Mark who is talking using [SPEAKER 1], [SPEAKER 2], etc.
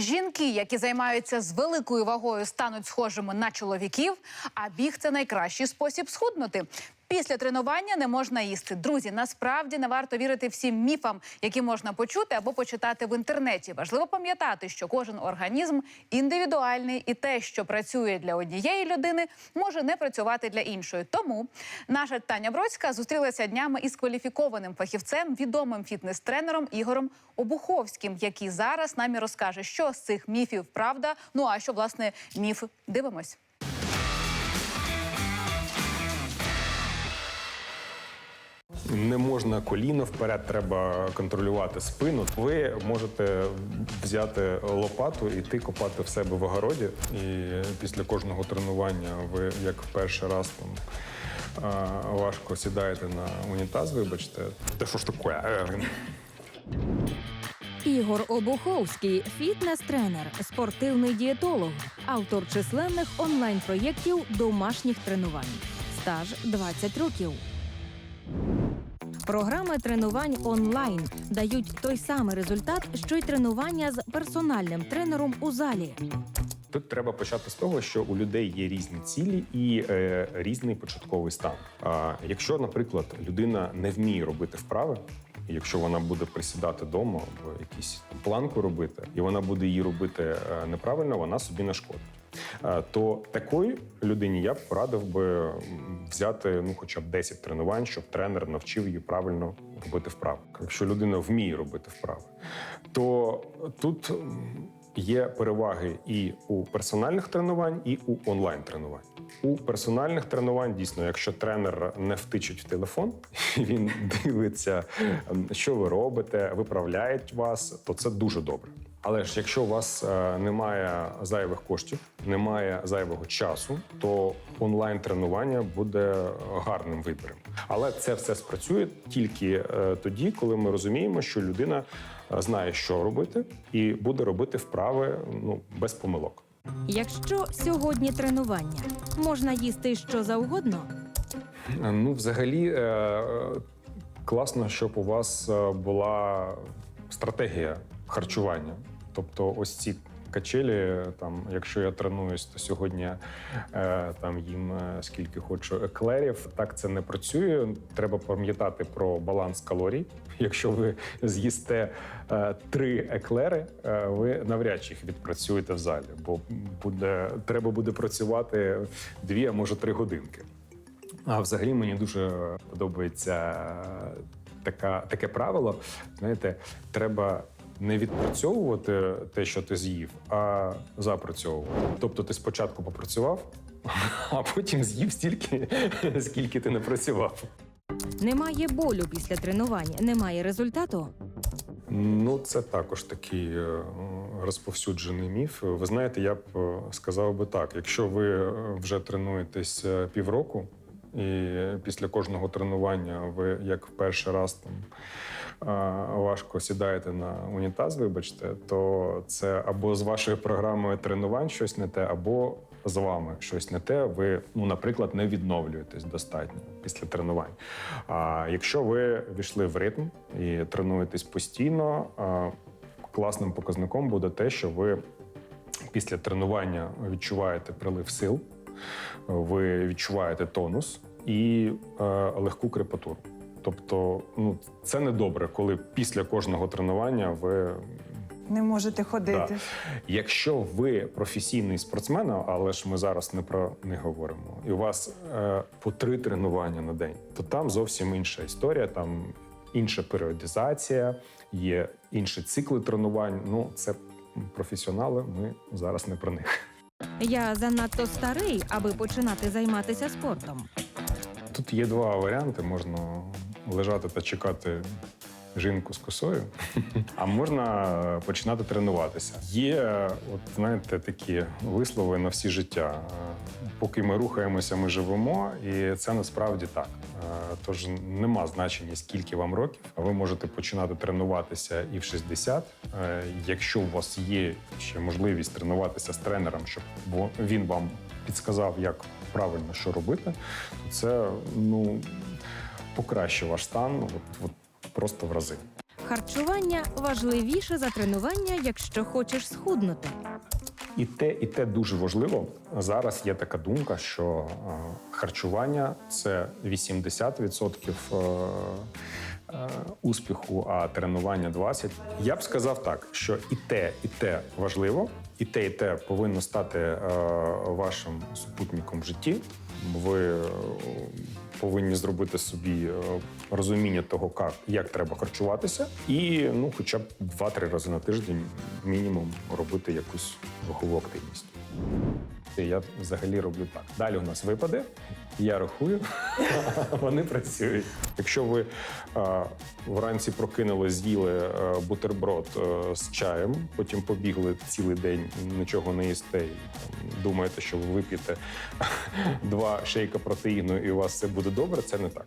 [SPEAKER 1] Жінки, які займаються з великою вагою, стануть схожими на чоловіків, а біг це найкращий спосіб схуднути. Після тренування не можна їсти. Друзі, насправді не варто вірити всім міфам, які можна почути або почитати в інтернеті. Важливо пам'ятати, що кожен організм індивідуальний, і те, що працює для однієї людини, може не працювати для іншої. Тому наша Таня Бродська зустрілася днями із кваліфікованим фахівцем, відомим фітнес-тренером Ігорем Обуховським, який зараз нам і розкаже, що з цих міфів правда. Ну а що власне міф дивимось.
[SPEAKER 2] Не можна коліно вперед, треба контролювати спину. Ви можете взяти лопату і йти копати в себе в огороді. І після кожного тренування ви як перший раз там. Важко сідаєте на унітаз, вибачте. Та що ж таке?
[SPEAKER 3] Ігор Обуховський фітнес-тренер, спортивний дієтолог, автор численних онлайн-проєктів домашніх тренувань. Стаж 20 років. Програми тренувань онлайн дають той самий результат, що й тренування з персональним тренером у залі.
[SPEAKER 2] Тут треба почати з того, що у людей є різні цілі і е, різний початковий стан. А якщо, наприклад, людина не вміє робити вправи, якщо вона буде присідати вдома або якусь планку робити, і вона буде її робити е, неправильно, вона собі нашкодить. Е, То такої людині я б порадив би взяти ну, хоча б 10 тренувань, щоб тренер навчив її правильно робити вправи. Якщо людина вміє робити вправи, то тут є переваги і у персональних тренувань, і у онлайн тренувань. У персональних тренувань дійсно, якщо тренер не втичить в телефон, він дивиться, що ви робите, виправляє вас, то це дуже добре. Але ж якщо у вас е, немає зайвих коштів, немає зайвого часу, то онлайн тренування буде гарним вибором. Але це все спрацює тільки е, тоді, коли ми розуміємо, що людина е, знає, що робити, і буде робити вправи ну без помилок.
[SPEAKER 3] Якщо сьогодні тренування, можна їсти що завгодно.
[SPEAKER 2] Е, Ну, взагалі, е, е, класно, щоб у вас е, була стратегія харчування. Тобто, ось ці качелі, там, якщо я тренуюсь, то сьогодні е, там їм е, скільки хочу еклерів. Так це не працює. Треба пам'ятати про баланс калорій. Якщо ви з'їсте е, три еклери, ви навряд чи їх відпрацюєте в залі, бо буде треба буде працювати дві, а може три годинки. А взагалі мені дуже подобається така, таке правило. Знаєте, треба не відпрацьовувати те, що ти з'їв, а запрацьовувати. Тобто ти спочатку попрацював, а потім з'їв стільки, скільки ти не працював.
[SPEAKER 3] Немає болю після тренувань, немає результату.
[SPEAKER 2] Ну, це також такий е, розповсюджений міф. Ви знаєте, я б е, сказав би так: якщо ви е, вже тренуєтесь півроку, і після кожного тренування ви як в перший раз там важко сідаєте на унітаз, вибачте, то це або з вашою програмою тренувань щось не те, або з вами щось не те. Ви, ну, наприклад, не відновлюєтесь достатньо після тренувань. А якщо ви війшли в ритм і тренуєтесь постійно, класним показником буде те, що ви після тренування відчуваєте прилив сил, ви відчуваєте тонус і е, легку крепатуру. Тобто, ну це не добре, коли після кожного тренування ви
[SPEAKER 4] Не можете ходити.
[SPEAKER 2] Да. Якщо ви професійний спортсмен, але ж ми зараз не про них говоримо, і у вас е, по три тренування на день, то там зовсім інша історія, там інша періодизація, є інші цикли тренувань. Ну, це професіонали. Ми зараз не про них.
[SPEAKER 3] Я занадто старий, аби починати займатися спортом.
[SPEAKER 2] Тут є два варіанти: можна лежати та чекати жінку з косою, а можна починати тренуватися. Є, от знаєте, такі вислови на всі життя. Поки ми рухаємося, ми живемо, і це насправді так. Е, Тож нема значення, скільки вам років. Ви можете починати тренуватися і в 60. Е, Якщо у вас є ще можливість тренуватися з тренером, щоб він вам підсказав, як правильно що робити, то це ну покращить ваш стан от, от просто в рази.
[SPEAKER 3] Харчування важливіше за тренування, якщо хочеш схуднути.
[SPEAKER 2] І те, і те дуже важливо. Зараз є така думка, що е, харчування це 80% е, е, успіху, а тренування 20%. Я б сказав так, що і те, і те важливо, і те, і те повинно стати е, вашим супутником в житті. Ви е, повинні зробити собі е, розуміння того, як, як треба харчуватися, і ну, хоча б 2-3 рази на тиждень мінімум робити якусь рухову активність. Я взагалі роблю так. Далі у нас випади. Я рахую, вони працюють. Якщо ви е, вранці прокинули, з'їли е, бутерброд е, з чаєм, потім побігли цілий день, нічого не їсте, і там, думаєте, що ви вип'єте два шейка протеїну і у вас все буде добре, це не так.